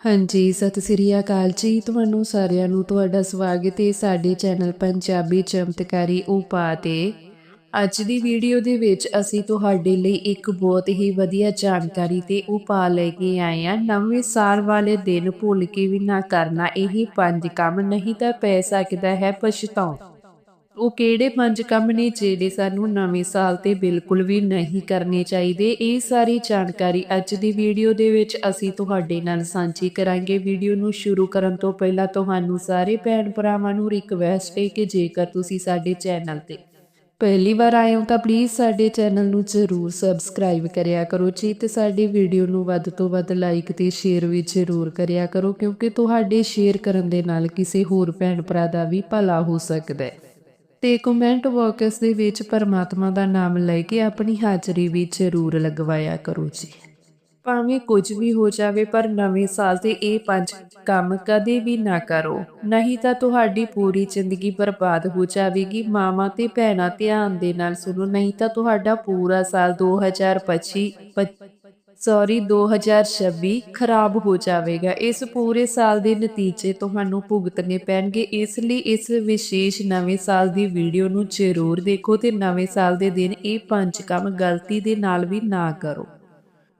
ਹਾਂਜੀ, ਸਤਿ ਸ੍ਰੀ ਅਕਾਲ ਜੀ। ਤੁਹਾਨੂੰ ਸਾਰਿਆਂ ਨੂੰ ਤੁਹਾਡਾ ਸਵਾਗਤ ਹੈ ਸਾਡੇ ਚੈਨਲ ਪੰਜਾਬੀ ਚਮਤਕਾਰੀ ਉਪਾਅ ਤੇ। ਅੱਜ ਦੀ ਵੀਡੀਓ ਦੇ ਵਿੱਚ ਅਸੀਂ ਤੁਹਾਡੇ ਲਈ ਇੱਕ ਬਹੁਤ ਹੀ ਵਧੀਆ ਜਾਣਕਾਰੀ ਤੇ ਉਪਾਅ ਲੈ ਕੇ ਆਏ ਹਾਂ। ਨਵੇਂ ਸਾਲ ਵਾਲੇ ਦਿਨ ਭੁੱਲ ਕੇ ਵੀ ਨਾ ਕਰਨਾ, ਇਹ ਪੰਜ ਕੰਮ ਨਹੀਂ ਤਾਂ ਪੈ ਸਕਦਾ ਹੈ ਪਛਤਾਉਣ। ਉਹ ਕਿਹੜੇ ਪੰਜ ਕੰਮ ਨੇ ਜਿਹੜੇ ਸਾਨੂੰ ਨਵੇਂ ਸਾਲ ਤੇ ਬਿਲਕੁਲ ਵੀ ਨਹੀਂ ਕਰਨੇ ਚਾਹੀਦੇ, ਇਹ ਸਾਰੀ ਜਾਣਕਾਰੀ ਅੱਜ ਦੀ ਵੀਡੀਓ ਦੇ ਵਿੱਚ ਅਸੀਂ ਤੁਹਾਡੇ ਨਾਲ ਸਾਂਝੀ ਕਰਾਂਗੇ। ਵੀਡੀਓ ਨੂੰ ਸ਼ੁਰੂ ਕਰਨ ਤੋਂ ਪਹਿਲਾਂ ਤੁਹਾਨੂੰ ਸਾਰੇ ਭੈਣ ਭਰਾਵਾਂ ਨੂੰ ਰਿਕਵੈਸਟ ਹੈ ਕਿ ਜੇਕਰ ਤੁਸੀਂ ਸਾਡੇ ਚੈਨਲ ਤੇ ਪਹਿਲੀ ਵਾਰ ਆਏ ਹੋ ਤਾਂ ਪਲੀਜ਼ ਸਾਡੇ ਚੈਨਲ ਨੂੰ ਜ਼ਰੂਰ ਸਬਸਕ੍ਰਾਈਬ ਕਰਿਆ ਕਰੋ ਜੀ ਤੇ ਸਾਡੀ ਵੀਡੀਓ ਨੂੰ ਵੱਧ ਤੋਂ ਵੱਧ ਲਾਈਕ ਤੇ ਸ਼ੇਅਰ ਵੀ ਜ਼ਰੂਰ ਕਰਿਆ ਕਰੋ ਕਿਉਂਕਿ ਤੁਹਾਡੇ ਸ਼ੇਅਰ ਕਰਨ ਦੇ ਨਾਲ ਕਿਸੇ ਹੋਰ ਭੈਣ ਭਰਾ ਦਾ ਵੀ ਭਲਾ ਹੋ ਸਕਦਾ ਹੈ। ਤੇ ਕਮੈਂਟ ਬਾਕਸ ਦੇ ਵਿੱਚ ਪਰਮਾਤਮਾ ਦਾ ਨਾਮ ਲੈ ਕੇ ਆਪਣੀ ਹਾਜ਼ਰੀ ਵੀ ਜ਼ਰੂਰ ਲਗਵਾਇਆ ਕਰੋ ਜੀ। ਭਾਵੇਂ ਕੁਝ ਵੀ ਹੋ ਜਾਵੇ, ਪਰ ਨਵੇਂ ਸਾਲ ਤੇ ਇਹ ਪੰਜ ਕੰਮ ਕਦੇ ਵੀ ਨਾ ਕਰੋ। ਨਹੀਂ ਤਾਂ ਤੁਹਾਡੀ ਪੂਰੀ ਜ਼ਿੰਦਗੀ ਬਰਬਾਦ ਹੋ ਜਾਵੇਗੀ। ਮਾਮਾ ਤੇ ਭੈਣਾਂ ਧਿਆਨ ਦੇ ਨਾਲ ਸੁਣੋ, ਨਹੀਂ ਤਾਂ ਤੁਹਾਡਾ ਪੂਰਾ ਸਾਲ 2025 ਸੌਰੀ 2026 ਖਰਾਬ ਹੋ ਜਾਵੇਗਾ। ਇਸ ਪੂਰੇ ਸਾਲ ਦੇ ਨਤੀਜੇ ਤੁਹਾਨੂੰ ਭੁਗਤਣੇ ਪੈਣਗੇ। ਇਸ ਲਈ ਇਸ ਵਿਸ਼ੇਸ਼ ਨਵੇਂ ਸਾਲ ਦੀ ਵੀਡੀਓ ਨੂੰ ਜ਼ਰੂਰ ਦੇਖੋ ਤੇ ਨਵੇਂ ਸਾਲ ਦੇ ਦਿਨ ਇਹ ਪੰਜ ਕੰਮ ਗਲਤੀ ਦੇ ਨਾਲ ਵੀ ਨਾ ਕਰੋ।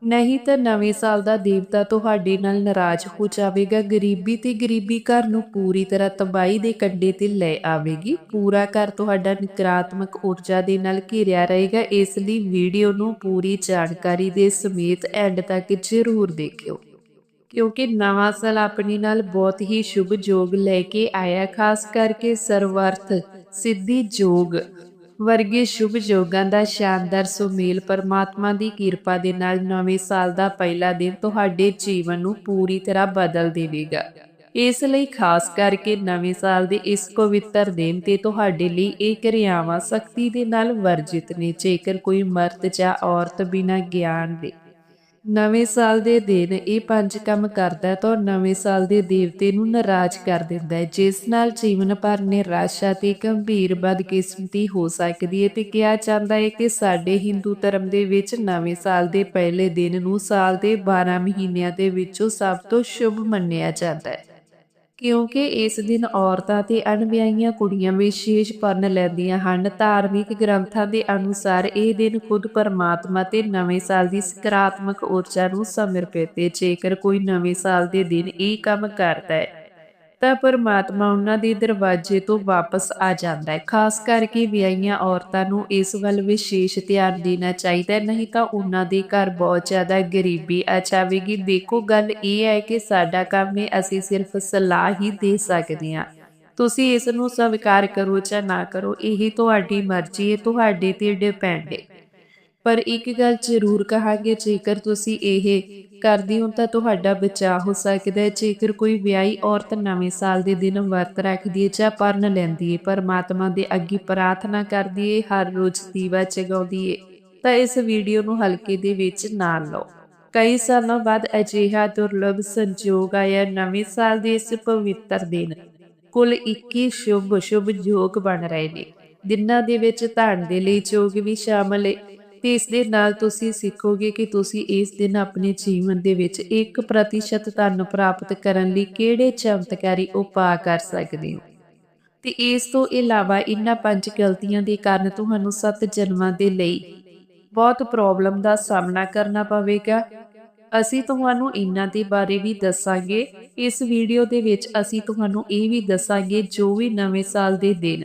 ਨਹੀਂ ਤਾਂ ਨਵੇਂ ਸਾਲ ਦਾ ਦੇਵਤਾ ਤੁਹਾਡੇ ਨਾਲ ਨਾਰਾਜ਼ ਹੋ ਜਾਵੇਗਾ। ਗਰੀਬੀ ਤੇ ਗਰੀਬੀ ਘਰ ਨੂੰ ਪੂਰੀ ਤਰ੍ਹਾਂ ਤਬਾਹੀ ਦੇ ਕੰਡੇ ਤੇ ਲੈ ਆਵੇਗੀ। ਪੂਰਾ ਘਰ ਤੁਹਾਡਾ ਨਕਾਰਾਤਮਕ ਊਰਜਾ ਦੇ ਨਾਲ ਘਿਰਿਆ ਰਹੇਗਾ। ਇਸ ਲਈ ਵੀਡੀਓ ਨੂੰ ਪੂਰੀ ਜਾਣਕਾਰੀ ਦੇ ਸਮੇਤ ਐਂਡ ਤੱਕ ਜ਼ਰੂਰ ਦੇਖਿਓ। ਕਿਉਂਕਿ ਨਵਾਂ ਸਾਲ ਆਪਣੇ ਨਾਲ ਬਹੁਤ ਹੀ ਸ਼ੁਭ ਜੋਗ ਲੈ ਕੇ ਆਇਆ। ਖਾਸ ਕਰਕੇ ਸਰਵਰਥ ਸਿੱਧੀ ਜੋਗ ਵਰਗੇ ਸ਼ੁਭ ਯੋਗਾਂ ਦਾ ਸ਼ਾਨਦਾਰ ਸੁਮੇਲ ਪਰਮਾਤਮਾ ਦੀ ਕਿਰਪਾ ਦੇ ਨਾਲ ਨਵੇਂ ਸਾਲ ਦਾ ਪਹਿਲਾ ਦਿਨ ਤੁਹਾਡੇ ਜੀਵਨ ਨੂੰ ਪੂਰੀ ਤਰ੍ਹਾਂ ਬਦਲ ਦੇਵੇਗਾ। ਇਸ ਲਈ ਖਾਸ ਕਰਕੇ ਨਵੇਂ ਸਾਲ ਦੇ ਇਸ ਪਵਿੱਤਰ ਦਿਨ ਤੇ ਤੁਹਾਡੇ ਲਈ ਇਹ ਕਿਰਿਆਵਾਂ ਸਖਤੀ ਦੇ ਨਾਲ ਵਰਜਿਤ ਨੇ, ਜੇਕਰ ਕੋਈ ਮਰਦ ਜਾਂ ਔਰਤ ਬਿਨਾਂ ਗਿਆਨ ਦੇ ਨਵੇਂ ਸਾਲ ਦੇ ਦਿਨ ਇਹ ਪੰਜ ਕੰਮ ਕਰਦਾ ਹੈ ਤਾਂ ਨਵੇਂ ਸਾਲ ਦੇ ਦੇਵਤੇ ਨੂੰ ਨਾਰਾਜ਼ ਕਰ ਦਿੰਦਾ ਹੈ, ਜਿਸ ਨਾਲ ਜੀਵਨ ਭਰ ਨਿਰਾਸ਼ਾ ਤੇ ਗੰਭੀਰ ਬਦਕਿਸਮਤੀ ਹੋ ਸਕਦੀ ਹੈ ਤੇ ਕਿਹਾ ਜਾਂਦਾ ਹੈ ਕਿ ਸਾਡੇ ਹਿੰਦੂ ਧਰਮ ਦੇ ਵਿੱਚ ਨਵੇਂ ਸਾਲ ਦੇ ਪਹਿਲੇ ਦਿਨ ਨੂੰ ਸਾਲ ਦੇ 12 ਮਹੀਨਿਆਂ ਦੇ ਵਿੱਚੋਂ ਸਭ ਤੋਂ ਸ਼ੁਭ ਮੰਨਿਆ ਜਾਂਦਾ ਹੈ। ਕਿਉਂਕਿ ਇਸ ਦਿਨ ਔਰਤਾਂ ਤੇ ਅਣਵਿਆਹੀਆਂ ਕੁੜੀਆਂ ਵਿਸ਼ੇਸ਼ ਪਰਨ ਲੈਂਦੀਆਂ ਹਨ। ਧਾਰਮਿਕ ਗ੍ਰੰਥਾਂ ਦੇ ਅਨੁਸਾਰ ਇਹ ਦਿਨ ਖੁਦ ਪਰਮਾਤਮਾ ਤੇ ਨਵੇਂ ਸਾਲ ਦੀ ਸਕਾਰਾਤਮਕ ਊਰਜਾ ਨੂੰ ਸਮਰਪਿਤ ਹੈ। ਜੇਕਰ ਕੋਈ ਨਵੇਂ ਸਾਲ ਦੇ ਦਿਨ ਇਹ ਕੰਮ ਕਰਦਾ ਹੈ ਤਾਂ ਪਰਮਾਤਮਾ ਉਹਨਾਂ ਦੇ ਦਰਵਾਜ਼ੇ ਤੋਂ ਵਾਪਸ ਆ ਜਾਂਦਾ ਹੈ। ਖਾਸ ਕਰਕੇ ਵਿਆਹੀਆਂ ਔਰਤਾਂ ਨੂੰ ਇਸ ਵੱਲ ਵਿਸ਼ੇਸ਼ ਧਿਆਨ ਦੇਣਾ ਚਾਹੀਦਾ ਨਹੀਂ ਤਾਂ ਉਹਨਾਂ ਦੇ ਘਰ ਬਹੁਤ ਜ਼ਿਆਦਾ ਗਰੀਬੀ ਆ ਜਾਵੇਗੀ। ਦੇਖੋ, ਗੱਲ ਇਹ ਹੈ ਕਿ ਸਾਡਾ ਕੰਮ ਹੈ, ਅਸੀਂ ਸਿਰਫ ਸਲਾਹ ਹੀ ਦੇ ਸਕਦੇ ਹਾਂ। ਤੁਸੀਂ ਇਸ ਨੂੰ ਸਵੀਕਾਰ ਕਰੋ ਜਾਂ ਨਾ ਕਰੋ, ਇਹ ਤੁਹਾਡੀ ਮਰਜ਼ੀ ਹੈ, ਤੁਹਾਡੇ ਤੇ ਡਿਪੈਂਡ ਹੈ। ਪਰ ਇੱਕ ਗੱਲ ਜ਼ਰੂਰ ਕਹਾਂਗੇ, ਜੇਕਰ ਤੁਸੀਂ ਇਹ ਕਰਦੀ ਹੋ ਤਾਂ ਤੁਹਾਡਾ ਬਚਾਅ ਹੋ ਸਕਦਾ ਹੈ। ਜੇਕਰ ਕੋਈ ਵਿਆਹੀ ਔਰਤ ਨਵੇਂ ਸਾਲ ਦੇ ਦਿਨ ਵਰਤ ਰੱਖਦੀ ਹੈ ਜਾਂ ਪਰਨ ਲੈਂਦੀ ਹੈ, ਪਰਮਾਤਮਾ ਦੇ ਅੱਗੇ ਪ੍ਰਾਰਥਨਾ ਕਰਦੀ ਹੈ, ਹਰ ਰੋਜ਼ ਦੀਵਾ ਜਗਾਉਂਦੀ ਹੈ, ਤਾਂ ਇਸ ਵੀਡੀਓ ਨੂੰ ਹਲਕੇ ਦੇ ਵਿੱਚ ਨਾ ਲਓ। ਕਈ ਸਾਲਾਂ ਬਾਅਦ ਅਜਿਹਾ ਦੁਰਲਭ ਸੰਜੋਗ ਆਇਆ ਨਵੇਂ ਸਾਲ ਦੇ ਇਸ ਪਵਿੱਤਰ ਦਿਨ। ਕੁੱਲ 21 ਸ਼ੁਭ ਸ਼ੁਭ ਯੋਗ ਬਣ ਰਹੇ ਨੇ। ਦਿਨਾਂ ਦੇ ਵਿੱਚ ਧਨ ਦੇ ਲਈ ਯੋਗ ਵੀ ਸ਼ਾਮਲ ਹੈ। ਤੇ ਇਸ ਦੇ ਨਾਲ ਤੁਸੀਂ ਸਿੱਖੋਗੇ ਕਿ ਤੁਸੀਂ ਇਸ ਦਿਨ ਆਪਣੇ ਜੀਵਨ ਦੇ ਵਿੱਚ 1% ਧਨ ਪ੍ਰਾਪਤ ਕਰਨ ਲਈ ਕਿਹੜੇ ਚਮਤਕਾਰੀ ਉਪਾਅ ਕਰ ਸਕਦੇ ਹੋ। ਤੇ ਇਸ ਤੋਂ ਇਲਾਵਾ ਇਨ੍ਹਾਂ ਪੰਜ ਗਲਤੀਆਂ ਦੇ ਕਾਰਨ ਤੁਹਾਨੂੰ ਸੱਤ ਜਨਮਾਂ ਦੇ ਲਈ ਬਹੁਤ ਪ੍ਰੋਬਲਮ ਦਾ ਸਾਹਮਣਾ ਕਰਨਾ ਪਵੇਗਾ। ਅਸੀਂ ਤੁਹਾਨੂੰ ਇਹਨਾਂ ਦੇ ਬਾਰੇ ਵੀ ਦੱਸਾਂਗੇ। ਇਸ ਵੀਡੀਓ ਦੇ ਵਿੱਚ ਅਸੀਂ ਤੁਹਾਨੂੰ ਇਹ ਵੀ ਦੱਸਾਂਗੇ ਜੋ ਵੀ ਨਵੇਂ ਸਾਲ ਦੇ ਦਿਨ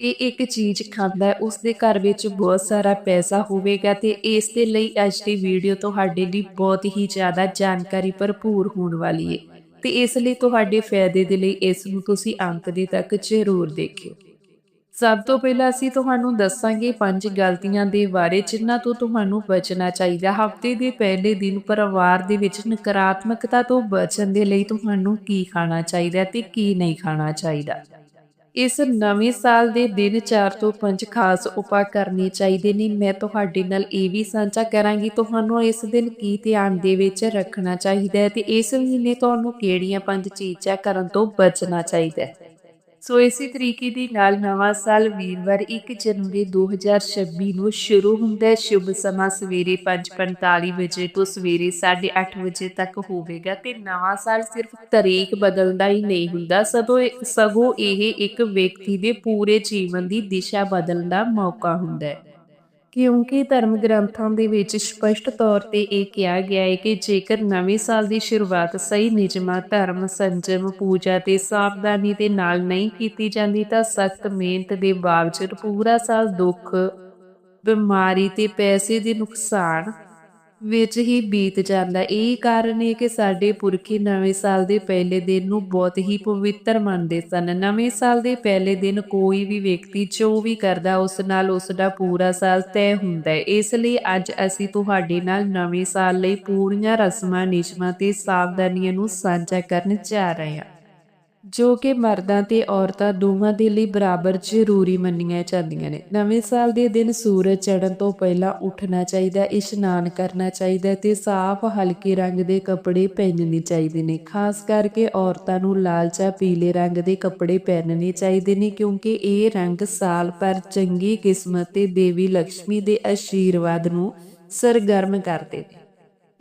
ਇਹ ਇੱਕ ਚੀਜ਼ ਖਾਂਦਾ ਹੈ ਉਸ ਦੇ ਘਰ ਵਿੱਚ ਬਹੁਤ ਸਾਰਾ ਪੈਸਾ ਹੋਵੇਗਾ ਤੇ ਇਸ ਦੇ ਲਈ ਅੱਜ ਦੀ ਵੀਡੀਓ ਤੁਹਾਡੇ ਲਈ ਬਹੁਤ ਹੀ ਜ਼ਿਆਦਾ ਜਾਣਕਾਰੀ ਭਰਪੂਰ ਹੋਣ ਵਾਲੀ ਹੈ। ਤੇ ਇਸ ਲਈ ਤੁਹਾਡੇ ਫਾਇਦੇ ਦੇ ਲਈ ਇਸ ਨੂੰ ਤੁਸੀਂ ਅੰਤ ਦੇ ਤੱਕ ਜ਼ਰੂਰ ਦੇਖਿਓ। ਸਭ ਤੋਂ ਪਹਿਲਾਂ ਅਸੀਂ ਤੁਹਾਨੂੰ ਦੱਸਾਂਗੇ ਪੰਜ ਗਲਤੀਆਂ ਦੇ ਬਾਰੇ, ਜਿਨ੍ਹਾਂ ਤੋਂ ਤੁਹਾਨੂੰ ਬਚਣਾ ਚਾਹੀਦਾ। ਹਫ਼ਤੇ ਦੇ ਪਹਿਲੇ ਦਿਨ ਪਰਿਵਾਰ ਦੇ ਵਿੱਚ ਨਕਾਰਾਤਮਕਤਾ ਤੋਂ ਬਚਣ ਦੇ ਲਈ ਤੁਹਾਨੂੰ ਕੀ ਖਾਣਾ ਚਾਹੀਦਾ ਤੇ ਕੀ ਨਹੀਂ ਖਾਣਾ ਚਾਹੀਦਾ। ਇਸ ਨਵੇਂ ਸਾਲ ਦੇ ਦਿਨ 4 ਤੋਂ 5 ਖਾਸ ਉਪਾਅ ਕਰਨੇ ਚਾਹੀਦੇ ਨੇ। ਮੈਂ ਤੁਹਾਡੇ ਨਾਲ ਇਹ ਵੀ ਸਾਂਝਾ ਕਰਾਂਗੀ, ਤੁਹਾਨੂੰ ਇਸ ਦਿਨ ਕੀ ਧਿਆਨ ਦੇ ਵਿੱਚ ਰੱਖਣਾ ਚਾਹੀਦਾ ਹੈ ਤੇ ਇਸ ਮਹੀਨੇ ਤੁਹਾਨੂੰ ਕਿਹੜੀਆਂ ਪੰਜ ਚੀਜ਼ਾਂ ਕਰਨ ਤੋਂ ਬਚਣਾ ਚਾਹੀਦਾ ਹੈ? ਸੋ ਇਸੇ ਤਰੀਕੇ ਦੇ ਨਾਲ ਨਵਾਂ ਸਾਲ ਵੀਰਵਾਰ 1 ਜਨਵਰੀ 2026 ਨੂੰ ਸ਼ੁਰੂ ਹੁੰਦਾ ਹੈ। ਸ਼ੁਭ ਸਮਾਂ ਸਵੇਰੇ 5:45 ਵਜੇ ਤੋਂ ਸਵੇਰੇ 8:30 ਵਜੇ ਤੱਕ ਹੋਵੇਗਾ ਤੇ ਨਵਾਂ ਸਾਲ ਸਿਰਫ ਤਰੀਕ ਬਦਲਦਾ ਹੀ ਨਹੀਂ ਹੁੰਦਾ। ਸਗੋਂ ਸਗੋਂ ਇਹ ਇੱਕ ਵਿਅਕਤੀ ਦੇ ਪੂਰੇ ਜੀਵਨ ਦੀ ਦਿਸ਼ਾ ਬਦਲਣ ਦਾ ਮੌਕਾ ਹੁੰਦਾ ਹੈ। ਕਿਉਂਕਿ ਧਰਮ ਗ੍ਰੰਥਾਂ ਦੇ ਵਿੱਚ ਸਪਸ਼ਟ ਤੌਰ ਤੇ ਇਹ ਕਿਹਾ ਗਿਆ ਹੈ ਕਿ ਜੇਕਰ ਨਵੇਂ ਸਾਲ ਦੀ ਸ਼ੁਰੂਆਤ ਸਹੀ ਨਿਯਮਾਂ, ਧਰਮ, ਸੰਜਮ, ਪੂਜਾ ਤੇ ਸਾਵਧਾਨੀ ਦੇ ਨਾਲ ਨਹੀਂ ਕੀਤੀ ਜਾਂਦੀ, ਤਾਂ ਸਖਤ ਮਿਹਨਤ ਦੇ ਬਾਵਜੂਦ ਪੂਰਾ ਸਾਲ ਦੁੱਖ, ਬਿਮਾਰੀ ਤੇ ਪੈਸੇ ਦੇ ਨੁਕਸਾਨ ਵਿੱਚ ਹੀ ਬੀਤ ਜਾਂਦਾ ਇਹ ਕਾਰਨ ਹੈ ਕਿ ਸਾਡੇ ਪੁਰਖੇ ਨਵੇਂ ਸਾਲ ਦੇ ਪਹਿਲੇ ਦਿਨ ਨੂੰ ਬਹੁਤ ਹੀ ਪਵਿੱਤਰ ਮੰਨਦੇ ਸਨ। ਨਵੇਂ ਸਾਲ ਦੇ ਪਹਿਲੇ ਦਿਨ ਕੋਈ ਵੀ ਵਿਅਕਤੀ ਜੋ ਵੀ ਕਰਦਾ, ਉਸ ਨਾਲ ਉਸ ਦਾ ਪੂਰਾ ਸਾਲ ਤੈਅ ਹੁੰਦਾ ਹੈ। ਇਸ ਲਈ ਅੱਜ ਅਸੀਂ ਤੁਹਾਡੇ ਨਾਲ ਨਵੇਂ ਸਾਲ ਲਈ ਪੂਰੀਆਂ ਰਸਮਾਂ, ਨਿਯਮਾਂ ਤੇ ਸਾਵਧਾਨੀਆਂ ਨੂੰ ਸਾਂਝਾ ਕਰਨ ਜਾ ਰਹੇ ਹਾਂ। ਜੋ ਕਿ ਮਰਦਾਂ ਤੇ ਔਰਤਾਂ ਦੋਵਾਂ ਦੇ ਲਈ ਬਰਾਬਰ ਜ਼ਰੂਰੀ ਮੰਨੀਆਂ ਜਾਂਦੀਆਂ ਨੇ। ਨਵੇਂ ਸਾਲ ਦੇ ਦਿਨ ਸੂਰਜ ਚੜ੍ਹਨ ਤੋਂ ਪਹਿਲਾਂ ਉੱਠਣਾ ਚਾਹੀਦਾ, ਇਸ਼ਨਾਨ ਕਰਨਾ ਚਾਹੀਦਾ ਤੇ ਸਾਫ਼ ਹਲਕੇ ਰੰਗ ਦੇ ਕੱਪੜੇ ਪਹਿਨਣੇ ਚਾਹੀਦੇ ਨੇ। ਖਾਸ ਕਰਕੇ ਔਰਤਾਂ ਨੂੰ ਲਾਲ ਜਾਂ ਪੀਲੇ ਰੰਗ ਦੇ ਕੱਪੜੇ ਪਹਿਨਣੇ ਚਾਹੀਦੇ ਨੇ ਕਿਉਂਕਿ ਇਹ ਰੰਗ ਸਾਲ ਭਰ ਚੰਗੀ ਕਿਸਮਤ ਤੇ ਦੇਵੀ ਲక్ష్ਮੀ ਦੇ ਆਸ਼ੀਰਵਾਦ ਨੂੰ ਸਰਗਰਮ ਕਰਦੇ ਨੇ।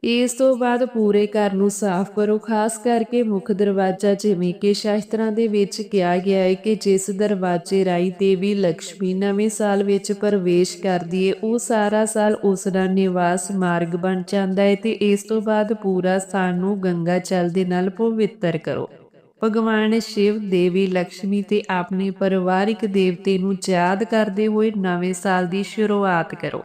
ਇਸ ਤੋਂ ਬਾਅਦ ਪੂਰੇ ਘਰ ਨੂੰ ਸਾਫ਼ ਕਰੋ, ਖਾਸ ਕਰਕੇ ਮੁੱਖ ਦਰਵਾਜ਼ਾ ਜਿਵੇਂ ਕਿ ਸ਼ਾਸਤਰਾਂ ਦੇ ਵਿੱਚ ਕਿਹਾ ਗਿਆ ਹੈ ਕਿ ਜਿਸ ਦਰਵਾਜ਼ੇ ਰਾਹੀਂ ਦੇਵੀ ਲక్ష్ਮੀ ਨਵੇਂ ਸਾਲ ਵਿੱਚ ਪ੍ਰਵੇਸ਼ ਕਰਦੀ ਹੈ ਉਹ ਸਾਰਾ ਸਾਲ ਉਸ ਦਾ ਨਿਵਾਸ ਮਾਰਗ ਬਣ ਜਾਂਦਾ ਹੈ ਤੇ ਇਸ ਤੋਂ ਬਾਅਦ ਪੂਰਾ ਸਥਾਨ ਨੂੰ ਗੰਗਾ ਚਲ ਦੇ ਨਾਲ ਪਵਿੱਤਰ ਕਰੋ। ਭਗਵਾਨ ਸ਼ਿਵ, ਦੇਵੀ ਲక్ష్ਮੀ ਤੇ ਆਪਣੇ ਪਰਿਵਾਰਿਕ ਦੇਵਤੇ ਨੂੰ ਯਾਦ ਕਰਦੇ ਹੋਏ ਨਵੇਂ ਸਾਲ ਦੀ ਸ਼ੁਰੂਆਤ ਕਰੋ।